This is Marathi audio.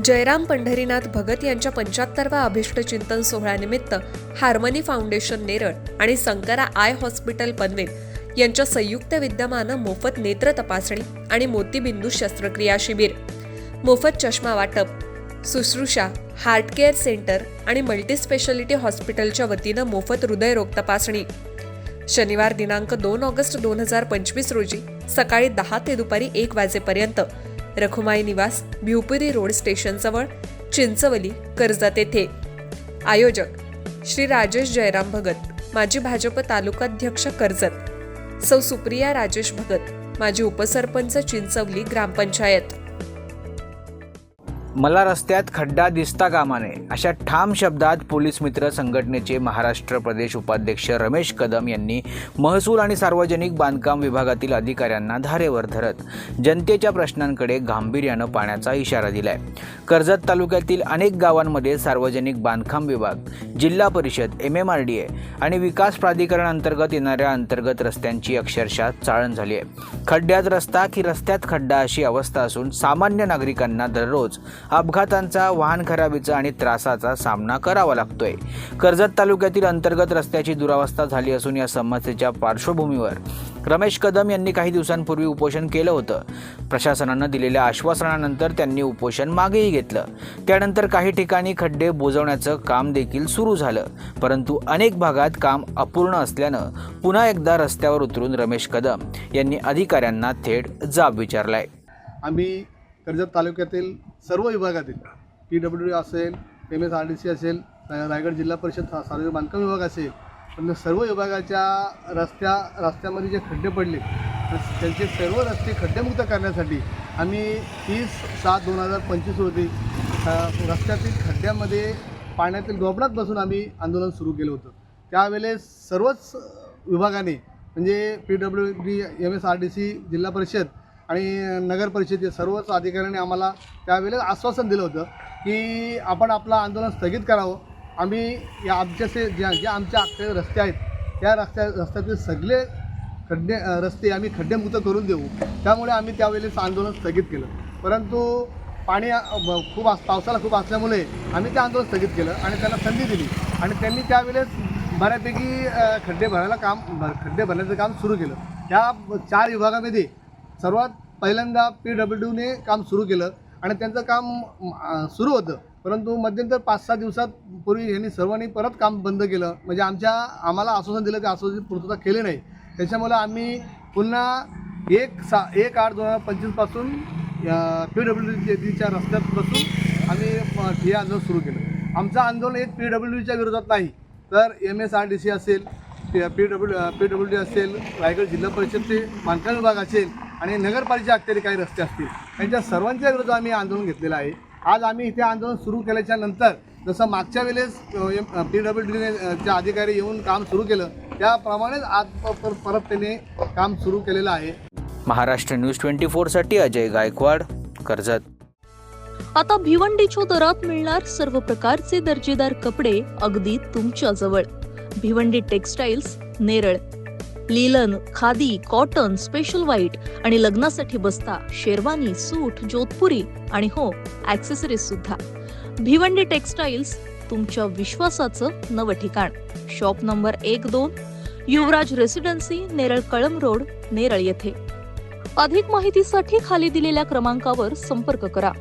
जयराम पंढरीनाथ भगत यांच्या पंच्याहत्तरव्या अभिष्टचिंतन सोहळ्यानिमित्त हार्मनी फाउंडेशन नेरळ आणि संकरा आय हॉस्पिटल पनवेल यांच्या संयुक्त विद्यमानं मोफत नेत्र तपासणी आणि मोतीबिंदू शस्त्रक्रिया शिबिर मोफत चष्मा वाटप सुश्रूषा हार्ट केअर सेंटर आणि मल्टीस्पेशालिटी हॉस्पिटलच्या वतीनं मोफत हृदयरोग तपासणी. शनिवार दिनांक दोन ऑगस्ट दोन हजार पंचवीस रोजी सकाळी दहा ते दुपारी एक वाजेपर्यंत रखुमाई निवास भिवपुरी रोड स्टेशनजवळ चिंचवली कर्जत येथे. आयोजक श्री राजेश जयराम भगत माजी भाजप तालुकाध्यक्ष कर्जत. सौ सुप्रिया राजेश भगत माजी उपसरपंच चिंचवली ग्रामपंचायत. मला रस्त्यात खड्डा दिसता कामा नये अशा ठाम शब्दात पोलीस मित्र संघटनेचे महाराष्ट्र प्रदेश उपाध्यक्ष रमेश कदम यांनी महसूल आणि सार्वजनिक बांधकाम विभागातील अधिकाऱ्यांना धारेवर धरत जनतेच्या प्रश्नांकडे गांभीर्यानं पाहण्याचा इशारा दिलाय. कर्जत तालुक्यातील अनेक गावांमध्ये सार्वजनिक बांधकाम विभाग जिल्हा परिषद M M R D A आणि विकास प्राधिकरण अंतर्गत येणाऱ्या अंतर्गत रस्त्यांची अक्षरशः चाळण झाली आहे खड्ड्यात रस्ता की रस्त्यात खड्डा अशी अवस्था असून सामान्य नागरिकांना दररोज अपघातांचा वाहन खराबीचा आणि त्रासाचा सामना करावा लागतोय. कर्जत तालुक्यातील अंतर्गत रस्त्याची दुरावस्था झाली असून या समस्येच्या पार्श्वभूमीवर रमेश कदम यांनी काही दिवसांपूर्वी उपोषण केलं होतं. प्रशासनानं दिलेल्या आश्वासनानंतर त्यांनी उपोषण मागेही घेतलं. त्यानंतर काही ठिकाणी खड्डे बुजवण्याचं काम देखील सुरू झालं. परंतु अनेक भागात काम अपूर्ण असल्यानं पुन्हा एकदा रस्त्यावर उतरून रमेश कदम यांनी अधिकाऱ्यांना थेट जाब विचारलाय. आम्ही कर्जत तालुक्यातील सर्व विभागातील पी डब्ल्यू डी असेल M S R D C असेल रायगड जिल्हा परिषद सार्वजनिक बांधकाम विभाग असेल पण सर्व विभागाच्या रस्त्या रस्त्यामध्ये जे खड्डे पडले तर त्यांचे सर्व रस्ते खड्डेमुक्त करण्यासाठी आम्ही तीस सात दोन हजार पंचवीस रोजी रस्त्यातील खड्ड्यामध्ये पाण्यातील गोबडात बसून आम्ही आंदोलन सुरू केलं होतं. त्यावेळेस सर्वच विभागाने म्हणजे P W D M S R D C जिल्हा परिषद आणि नगर परिषदेचे सर्वच अधिकाऱ्यांनी आम्हाला त्यावेळेस आश्वासन दिलं होतं की आपण आपलं आंदोलन स्थगित करावं. आम्ही या आमच्याचे ज्या जे आमच्या अख्खे रस्ते आहेत त्या रस्त्या रस्त्यातील सगळे खड्डे रस्ते आम्ही खड्डेमुक्त करून देऊ. त्यामुळे आम्ही त्यावेळेस आंदोलन स्थगित केलं. परंतु पाणी खूप आस पावसाला खूप असल्यामुळे आम्ही ते आंदोलन स्थगित केलं आणि त्यांना संधी दिली. आणि त्यांनी त्यावेळेस बऱ्यापैकी खड्डे भरायला काम खड्डे भरण्याचं काम सुरू केलं. त्या चार विभागामध्ये सर्वात पहिल्यांदा पी डब्ल्यू डीने काम सुरू केलं आणि त्यांचं काम सुरू होतं. परंतु मध्यंतर पाच सहा दिवसात पूर्वी यांनी सर्वांनी परत काम बंद केलं. म्हणजे आमच्या आम्हाला आश्वासन दिलं ते आश्वासन पूर्तता केली नाही. त्याच्यामुळे आम्ही पुन्हा एक सा एक आठ दोन हजार पंचवीसपासून पी डब्ल्यू डीच्या रस्त्यात बसून आम्ही हे आंदोलन सुरू केलं. आमचं आंदोलन एक पी डब्ल्यू डीच्या विरोधात नाही. तर M S R D C असेल P W P W D असेल रायगड जिल्हा परिषदचे बांधकाम विभाग असेल आणि नगरपालिका अखत्यारी काही रस्ते असतील. यांच्या सर्वांच्या विरोधात आम्ही आंदोलन घेतलेलं आहे. आज आम्ही इथे आंदोलन सुरू केल्याच्यानंतर जसं मागच्या वेळेस पी डब्ल्यू डीने अधिकारी येऊन काम सुरू केलं त्याप्रमाणेच आज परत त्यांनी काम सुरू केलेलं आहे. महाराष्ट्र न्यूज ट्वेंटी फोरसाठी अजय गायकवाड कर्जत. आता भिवंडीच्या दरात मिळणार सर्व प्रकारचे दर्जेदार कपडे अगदी तुमच्या जवळ Bhiwandi textiles Neral. Linen khadi cotton special white आणि लग्नासाठी बस्ता शेरवानी सूट जोधपुरी आणि हो ऍक्सेसरीज सुद्धा. भिवंडी टेक्सटाईल्स तुमच्या विश्वासाचं नवं ठिकाण. शॉप नंबर एक दोन युवराज रेसिडेन्सी नेरळ कळम रोड नेरळ येथे. अधिक माहितीसाठी खाली दिलेल्या क्रमांकावर संपर्क करा.